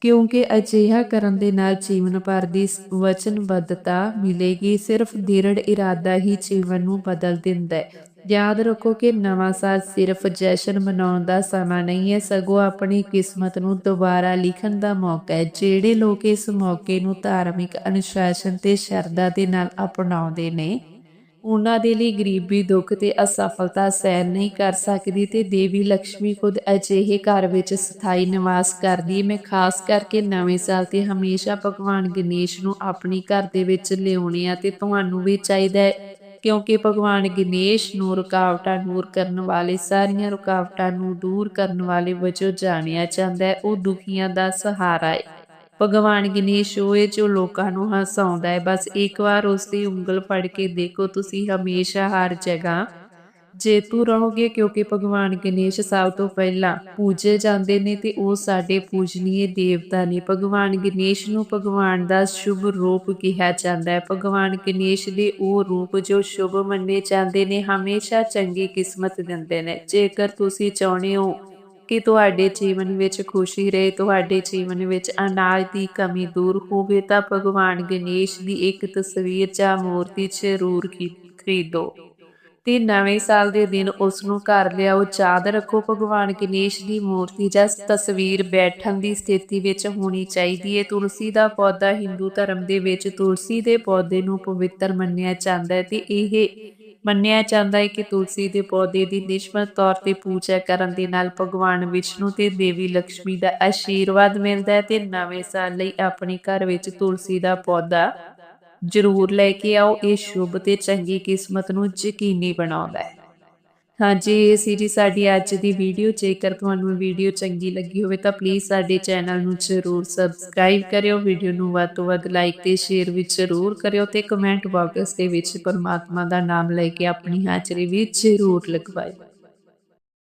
ਕਿਉਂਕਿ ਅਜਿਹਾ ਕਰਨ ਦੇ ਨਾਲ ਜੀਵਨ ਭਰ ਦੀ ਵਚਨਬੱਧਤਾ ਮਿਲੇਗੀ, ਸਿਰਫ ਦ੍ਰਿੜ ਇਰਾਦਾ ਹੀ ਜੀਵਨ ਨੂੰ ਬਦਲ ਦਿੰਦਾ ਹੈ। ਯਾਦ ਰੱਖੋ ਕਿ ਨਵਾਂ ਸਾਲ ਸਿਰਫ ਜਸ਼ਨ ਮਨਾਉਣ ਦਾ ਸਮਾਂ ਨਹੀਂ ਹੈ, ਸਗੋਂ ਆਪਣੀ ਕਿਸਮਤ ਨੂੰ ਦੁਬਾਰਾ ਲਿਖਣ ਦਾ ਮੌਕਾ ਹੈ, ਜਿਹੜੇ ਲੋਕ ਇਸ ਮੌਕੇ ਨੂੰ ਧਾਰਮਿਕ ਅਨੁਸ਼ਾਸਨ ਤੇ ਸ਼ਰਧਾ ਦੇ ਨਾਲ ਅਪਣਾਉਂਦੇ ਨੇ। ਉਹਨਾਂ ਦੇ ਲਈ ਗਰੀਬੀ ਦੁੱਖ ਤੇ ਅਸਫਲਤਾ ਸਹਿਣ ਨਹੀਂ ਕਰ ਸਕਦੀ ਤੇ ਦੇਵੀ ਲక్ష్ਮੀ ਖੁਦ ਅਜਿਹੇ ਘਰ ਵਿੱਚ ਸਥਾਈ ਨਿਵਾਸ ਕਰਦੀ ਮੈਂ ਖਾਸ ਕਰਕੇ ਨਵੇਂ ਸਾਲ ਤੇ ਹਮੇਸ਼ਾ ਭਗਵਾਨ ਗਣੇਸ਼ ਨੂੰ ਆਪਣੀ ਘਰ ਦੇ ਵਿੱਚ ਲਿਆਉਣੇ ਆ ਤੇ ਤੁਹਾਨੂੰ ਵੀ ਚਾਹੀਦਾ ਹੈ, ਕਿਉਂਕਿ ਭਗਵਾਨ ਗਣੇਸ਼ ਨੂੰ ਰੁਕਾਵਟਾਂ ਦੂਰ ਕਰਨ ਵਾਲੇ, ਸਾਰੀਆਂ ਰੁਕਾਵਟਾਂ ਨੂੰ ਦੂਰ ਕਰਨ ਵਾਲੇ ਵਜੋਂ ਜਾਣਿਆ ਜਾਂਦਾ ਹੈ। ਉਹ ਦੁਖੀਆਂ ਦਾ ਸਹਾਰਾ ਹੈ। ਭਗਵਾਨ ਗਣੇਸ਼ ਹੋਏ ਜੋ ਲੋਕਾਂ ਨੂੰ ਹਸਾਉਂਦਾ ਹੈ, ਬਸ ਇੱਕ ਵਾਰ ਉਸ ਦੀ ਉਂਗਲ ਫੜ ਕੇ ਦੇਖੋ, ਤੁਸੀਂ ਹਮੇਸ਼ਾ ਹਰ ਜਗ੍ਹਾ ਜੇਤੂ ਰਹੋਗੇ, ਕਿਉਂਕਿ ਭਗਵਾਨ ਗਣੇਸ਼ ਸਭ ਤੋਂ ਪਹਿਲਾਂ ਪੂਜੇ ਜਾਂਦੇ ਨੇ ਤੇ ਉਹ ਸਾਡੇ ਪੂਜਨੀਏ ਦੇਵਤਾ ਨੇ। ਭਗਵਾਨ ਗਣੇਸ਼ ਨੂੰ ਭਗਵਾਨ ਦਾ ਸ਼ੁਭ ਰੂਪ ਕਿਹਾ ਜਾਂਦਾ ਹੈ। ਭਗਵਾਨ ਗਣੇਸ਼ ਦੇ ਉਹ ਰੂਪ ਜੋ ਸ਼ੁਭ ਮੰਨੇ ਜਾਂਦੇ ਨੇ, ਹਮੇਸ਼ਾ ਚੰਗੀ ਕਿਸਮਤ ਦਿੰਦੇ ਨੇ। ਜੇਕਰ ਤੁਸੀਂ ਚਾਹੁੰਦੇ ਹੋ ਕਿ ਤੁਹਾਡੇ ਜੀਵਨ ਵਿੱਚ ਖੁਸ਼ੀ ਰਹੇ, ਤੁਹਾਡੇ ਜੀਵਨ ਵਿੱਚ ਅਨਾਜ ਦੀ ਕਮੀ ਦੂਰ ਹੋਵੇ ਤਾਂ ਭਗਵਾਨ ਗਣੇਸ਼ ਦੀ ਇੱਕ ਤਸਵੀਰ ਜਾਂ ਮੂਰਤੀ ਜ਼ਰੂਰ ਖਰੀਦੋ। ਤੇ ਨਵੇਂ ਸਾਲ ਦੇ ਦਿਨ ਉਸ ਨੂੰ ਘਰ ਲਿਆਓ। ਯਾਦ ਰੱਖੋ, ਭਗਵਾਨ ਗਣੇਸ਼ ਦੀ ਮੂਰਤੀ ਜਾਂ ਤਸਵੀਰ ਬੈਠਣ ਦੀ ਸਥਿਤੀ ਵਿੱਚ ਹੋਣੀ ਚਾਹੀਦੀ ਹੈ ਤੁਲਸੀ ਦਾ ਪੌਦਾ ਹਿੰਦੂ ਧਰਮ ਦੇ ਵਿੱਚ ਤੁਲਸੀ ਦੇ ਪੌਦੇ ਨੂੰ ਪਵਿੱਤਰ ਮੰਨਿਆ ਜਾਂਦਾ ਹੈ ਤੇ ਇਹ ਮੰਨਿਆ ਜਾਂਦਾ ਹੈ ਕਿ ਤੁਲਸੀ ਦੇ ਪੌਦੇ ਦੀ ਨਿਸ਼ਮਤ ਤੌਰ ਤੇ ਪੂਜਾ ਕਰਨ ਦੇ ਨਾਲ ਭਗਵਾਨ ਵਿਸ਼ਨੂੰ ਤੇ ਦੇਵੀ ਲక్ష్ਮੀ ਦਾ ਆਸ਼ੀਰਵਾਦ ਮਿਲਦਾ ਹੈ ਤੇ ਨਵੇਂ ਸਾਲ ਲਈ ਆਪਣੇ ਘਰ ਵਿੱਚ ਤੁਲਸੀ ਦਾ ਪੌਦਾ ਜ਼ਰੂਰ ਲੈ ਕੇ ਆਓ। ਇਹ ਸ਼ੁਭ ਤੇ ਚੰਗੀ ਕਿਸਮਤ ਨੂੰ ਯਕੀਨੀ ਬਣਾਉਂਦਾ ਹੈ। ਹਾਂਜੀ ਇਹ ਸੀ ਜੀ ਸਾਡੀ ਅੱਜ ਦੀ ਵੀਡੀਓ, ਜੇਕਰ ਤੁਹਾਨੂੰ ਵੀਡੀਓ ਚੰਗੀ ਲੱਗੀ ਹੋਵੇ ਤਾਂ ਪਲੀਜ਼ ਸਾਡੇ ਚੈਨਲ ਨੂੰ ਜ਼ਰੂਰ ਸਬਸਕ੍ਰਾਈਬ ਕਰਿਓ। ਵੀਡੀਓ ਨੂੰ ਵੱਧ ਤੋਂ ਵੱਧ ਲਾਈਕ ਤੇ ਸ਼ੇਅਰ ਵੀ ਜ਼ਰੂਰ ਕਰਿਓ ਤੇ ਕਮੈਂਟ ਬਾਕਸ ਦੇ ਵਿੱਚ ਪਰਮਾਤਮਾ ਦਾ ਨਾਮ ਲੈ ਕੇ ਆਪਣੀ ਹਾਜ਼ਰੀ ਵੀ ਜ਼ਰੂਰ ਲਗਵਾਇਓ।